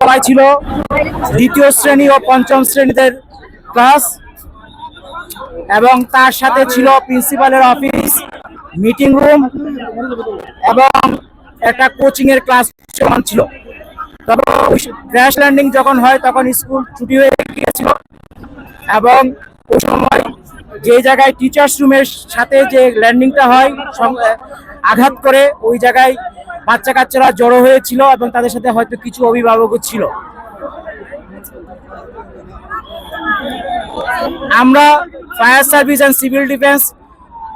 তলায় ছিল দ্বিতীয় শ্রেণি ও পঞ্চম শ্রেণীদের ক্লাস। এবং তার সাথে ছিল প্রিন্সিপালের অফিস মিটিং রুম এবং একটা কোচিং এর ক্লাস ছিল। তবে ক্র্যাশ ল্যান্ডিং যখন হয় তখন স্কুল ছুটি হয়ে গিয়েছিল এবং ওই সময় যে জায়গায় টিচার্স রুমের সাথে যে ল্যান্ডিংটা হয় আঘাত করে ওই জায়গায় বাচ্চা কাচ্চারা জড়ো হয়েছিল এবং তাদের সাথে হয়তো কিছু অভিভাবকও ছিল। আমরা fire service and civil defence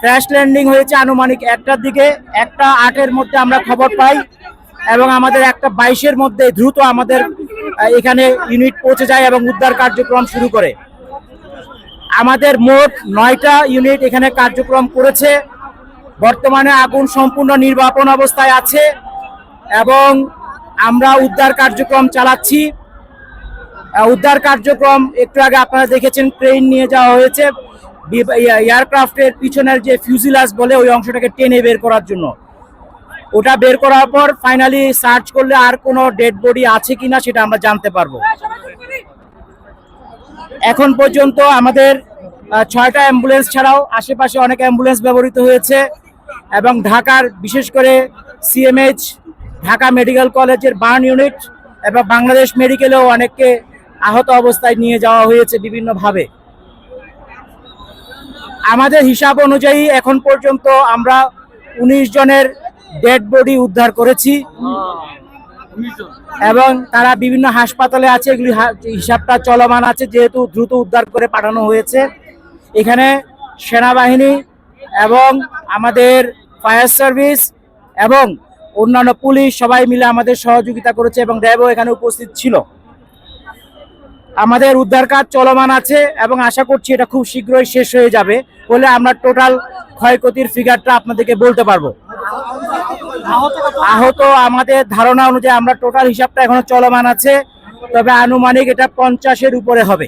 crash landing হয়েছে আনুমানিক একটার দিকে, একটা আটের মধ্যে আমরা খবর পাই এবং আমাদের একটা বাইশের মধ্যে দ্রুত আমাদের এখানে ইউনিট পৌঁছে যায় এবং উদ্ধার কার্যক্রম শুরু করে। আমাদের মোট নয়টা ইউনিট এখানে কার্যক্রম করেছে। বর্তমানে আগুন সম্পূর্ণ নির্বাপন অবস্থায় আছে এবং আমরা উদ্ধার কার্যক্রম চালাচ্ছি। উদ্ধার কার্যক্রম একটু আগে আপনারা দেখেছেন ট্রেন নিয়ে যাওয়া হয়েছে। এয়ারক্রাফটের পিছনের যে ফিউজিলাস বলে ওই অংশটাকে টেনে বের করার জন্য। ওটা বের করার পর ফাইনালি সার্চ করলে আর কোনো ডেড বডি আছে কিনা সেটা আমরা জানতে পারব। এখন পর্যন্ত আমাদের ছয়টা অ্যাম্বুলেন্স ছাড়াও আশেপাশে অনেক অ্যাম্বুলেন্স ব্যবহৃত হয়েছে। এবং ঢাকার বিশেষ করে সিএমএইচ ঢাকা মেডিকেল কলেজের বার্ন ইউনিট এবং বাংলাদেশ মেডিকেলেও অনেককে আহত অবস্থায় নিয়ে যাওয়া হয়েছে বিভিন্নভাবে। আমাদের হিসাব অনুযায়ী এখন পর্যন্ত আমরা উনিশ জনের ডেড বডি উদ্ধার করেছি। এবং তারা বিভিন্ন হাসপাতালে আছে, এগুলি হিসাবটা চলমান আছে, যেহেতু দ্রুত উদ্ধার করে পাঠানো হয়েছে। এখানে সেনাবাহিনী এবং আমাদের ফায়ার সার্ভিস এবং অন্যান্য পুলিশ সবাই মিলে আমাদের সহযোগিতা করেছে এবং র্যাবও এখানে উপস্থিত ছিল। আমাদের উদ্ধার কাজ চলমান আছে এবং আশা করছি এটা খুব শীঘ্রই শেষ হয়ে যাবে বলে আমরা টোটাল ক্ষয়ক্ষতির ফিগারটা আপনাদেরকে বলতে পারব। আহত আমাদের ধারণা অনুযায়ী আমরা টোটাল হিসাবটা এখনও চলমান আছে, তবে আনুমানিক এটা পঞ্চাশের উপরে হবে।